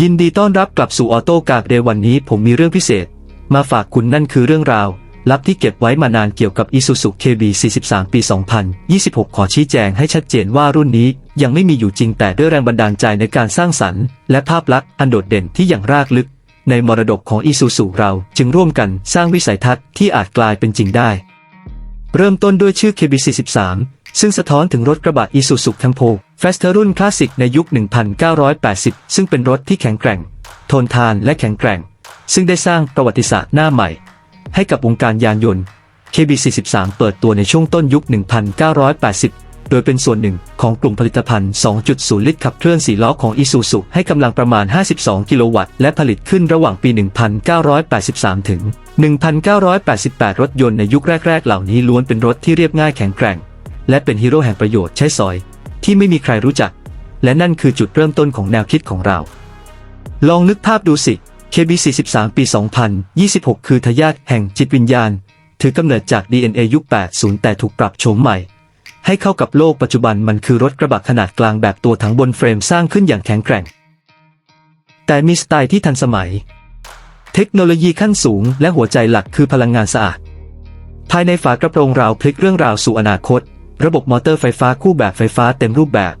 ยินดีต้อนรับกลับสู่ออโต้กากเดย์วันนี้ผมมีเรื่องพิเศษ มาฝากคุณนั่นคือเรื่องราว ลับที่เก็บไว้มานานเกี่ยวกับ Isuzu KB 43 ปี 2026 ขอชี้แจงให้ชัดเจนว่ารุ่นนี้ยังไม่มีอยู่จริงแต่ด้วยแรงบันดาลใจในการสร้างสรรค์ และภาพลักษณ์อันโดดเด่นที่อย่างรากลึก ในมรดกของ Isuzu เราจึงร่วมกันสร้างวิสัยทัศน์ที่อาจกลายเป็นจริงได้ เริ่มต้นด้วยชื่อ KB43 ซึ่งสะท้อนถึงรถกระบะ Isuzu Campo Faster รุ่นคลาสสิกในยุค 1980 ซึ่งเป็นรถที่แข็งแกร่ง ทนทานและแข็งแกร่ง ซึ่งได้สร้างประวัติศาสตร์หน้าใหม่ ให้กับวงการยานยนต์ KB43 เปิดตัวในช่วงต้นยุค 1980 โดยเป็นส่วนหนึ่งของกลุ่มผลิตภัณฑ์ 2.0 ลิตรขับเคลื่อน4ล้อของ Isuzu ให้กำลังประมาณ 52 กิโลวัตต์ และผลิตขึ้นระหว่างปี 1983 ถึง 1988 รถยนต์ในยุคแรก ๆ เหล่านี้ล้วนเป็นรถที่เรียบง่ายแข็งแกร่ง และเป็นฮีโร่แห่งประโยชน์ใช้สอย ที่ไม่มีใครรู้จัก และนั่นคือจุดเริ่มต้นของแนวคิดของเรา ลองนึกภาพดูสิ KB43 ปี 2026 คือทายาทแห่งจิตวิญญาณ ถือกำเนิดจาก DNA ยุค 80 แต่ถูกปรับโฉมใหม่ ให้เข้ากับโลกปัจจุบันมันคือรถกระบะขนาดกลางแบบตัวถังบนเฟรมสร้างขึ้นอย่างแข็งแกร่ง แต่มีสไตล์ที่ทันสมัย เทคโนโลยีขั้นสูงและหัวใจหลักคือพลังงานสะอาด ภายในฝากระโปรงราวพลิกเรื่องราวสู่อนาคต ระบบมอเตอร์ไฟฟ้าคู่แบบไฟฟ้าเต็มรูปแบบ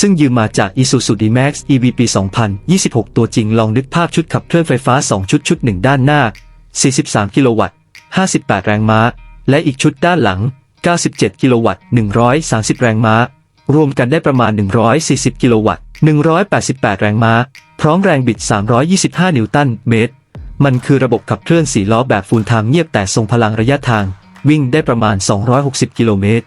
ซึ่งยืมมาจาก Isuzu D-Max EV ปี 2026 ตัวจริงลองนึกภาพชุดขับเคลื่อนไฟฟ้า 2 ชุดชุดหนึ่งด้านหน้า 43 กิโลวัตต์ 58 แรงม้า และอีกชุดด้านหลัง 97 กิโลวัตต์ 130 แรงม้า รวมกันได้ประมาณ 140 กิโลวัตต์ 188 แรงม้า พร้อมแรงบิด 325 นิวตันเมตร มันคือระบบขับเคลื่อน4ล้อแบบฟูลไทม์เงียบแต่ทรงพลังระยะทาง วิ่งได้ประมาณ 260 กิโลเมตร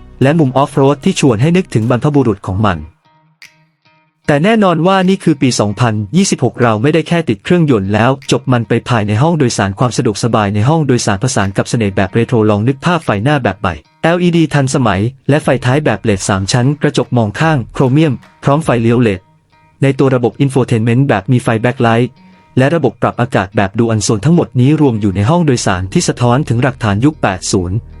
และมุมออฟโรดที่ชวนให้นึกถึงบรรพบุรุษของมัน แต่แน่นอนว่านี่คือปี 2026 เราไม่ได้แค่ติดเครื่องยนต์แล้ว จบมันไปภายในห้องโดยสารความสะดวกสบายในห้องโดยสารผสานกับเสน่ห์แบบเรโทรลองนึกภาพไฟหน้าแบบใหม่ LED ทันสมัย และไฟท้ายแบบเลด3ชั้น กระจกมองข้าง โครเมียม พร้อมไฟเลี้ยวเลดในตัวระบบอินโฟเทนเมนต์แบบมีไฟแบ็คไลท์และระบบปรับอากาศแบบดูอันโซนทั้งหมดนี้รวมอยู่ในห้องโดยสารที่สะท้อนถึงหลักฐานยุค 80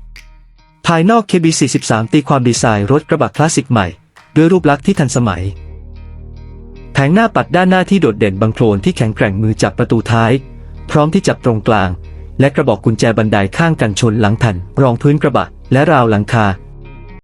ายนอก KB43 ตีความดีไซน์รถกระบะคลาสสิกใหม่ ด้วยรูปลักษณ์ที่ทันสมัย แผงหน้าปัดด้านหน้าที่โดดเด่นบางโคลนที่แข็งแกร่งมือจับประตูท้าย พร้อมที่จับตรงกลาง และกระบอกกุญแจบันไดข้างกันชนหลังแผ่นรองพื้นกระบะและราวหลังคา